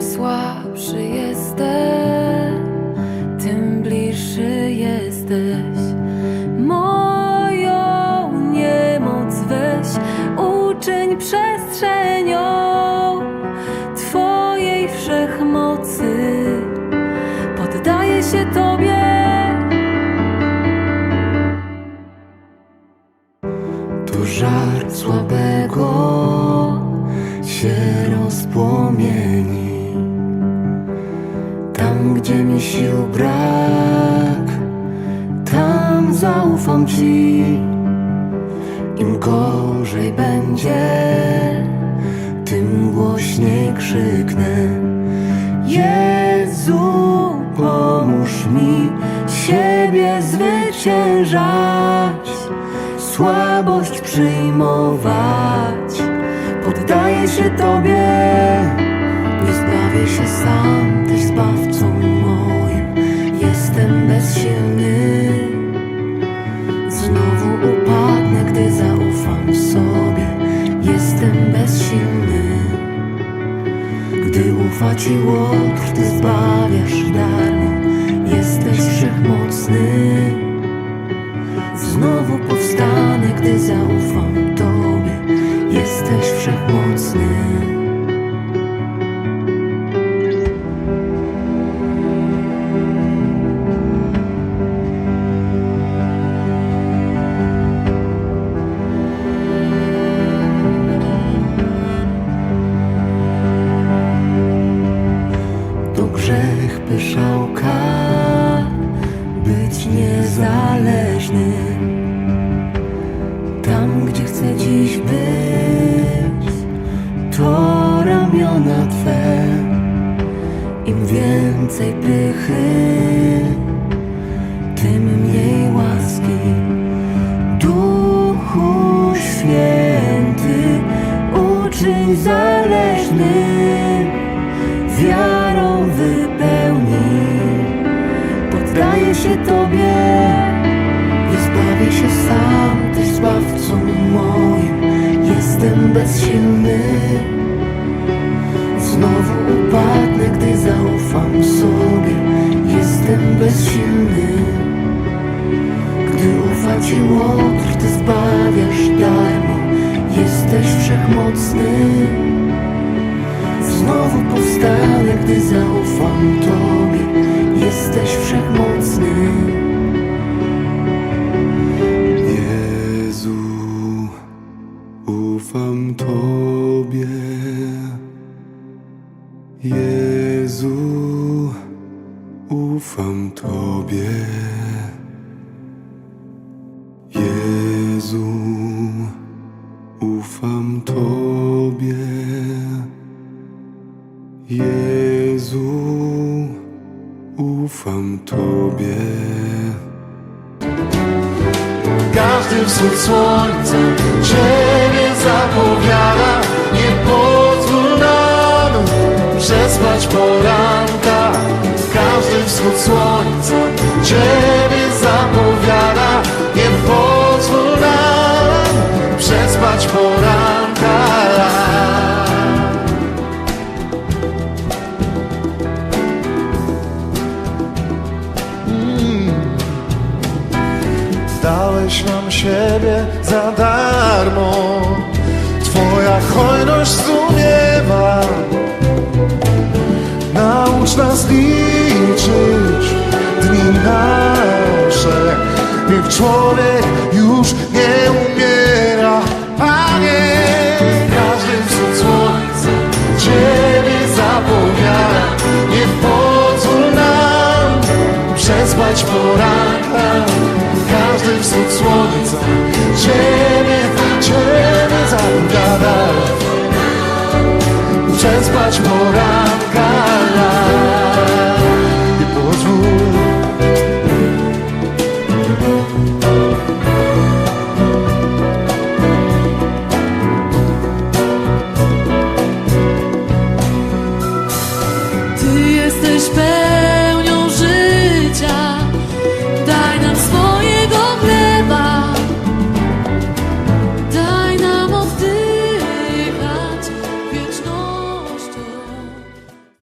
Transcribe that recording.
słabszy jestem, tym bliższy jesteś. Moją niemoc weź, uczyń przestrzenią Twojej wszechmocy. Poddaję się Tobie. To żar słabego się rozpłomieni. Tam, gdzie mi sił brak, tam zaufam Ci. Im gorzej będzie, tym głośniej krzyknę. Jezu, pomóż mi siebie zwyciężać, słabość przyjmować. Poddaję się Tobie, zbawię się sam, Tyś zbawcą moim. Jestem bezsilny, znowu upadnę, gdy zaufam sobie. Jestem bezsilny. Gdy ufa Ci łotr, Ty zbawiasz darmo Jesteś wszechmocny Znowu powstanę, gdzie chcę dziś być. To ramiona Twe. Im więcej pychy Tym mniej łaski. Duchu Święty Uczyń zależnym wiarą wypełni. Poddaję się Tobie, zbawię się sam, Tyś zbawcą moim. Jestem bezsilny, znowu upadnę, gdy zaufam sobie. Jestem bezsilny, gdy ufa Ci łotr, Ty zbawiasz darmo. Jesteś wszechmocny. Znowu powstanę, gdy zaufam Tobie. Tobie. Jezu, ufam Tobie. Jezu, ufam Tobie. Jezu, ufam Tobie. Każdy wschód słońca Ciebie zapowiada poranka. Każdy wschód słońca Ciebie zapowiada. Nie pozwól nam przespać poranka. Dałeś nam siebie za darmo. Twoja hojność zdumiewa Naucz nas liczyć dni nasze. Niech człowiek już nie umiera Panie, każdy wschód słońca Ciebie zapowiada Nie pozwól nam przespać poranka. Każdy wschód słońca Ciebie, Ciebie zapowiada Przespać poranka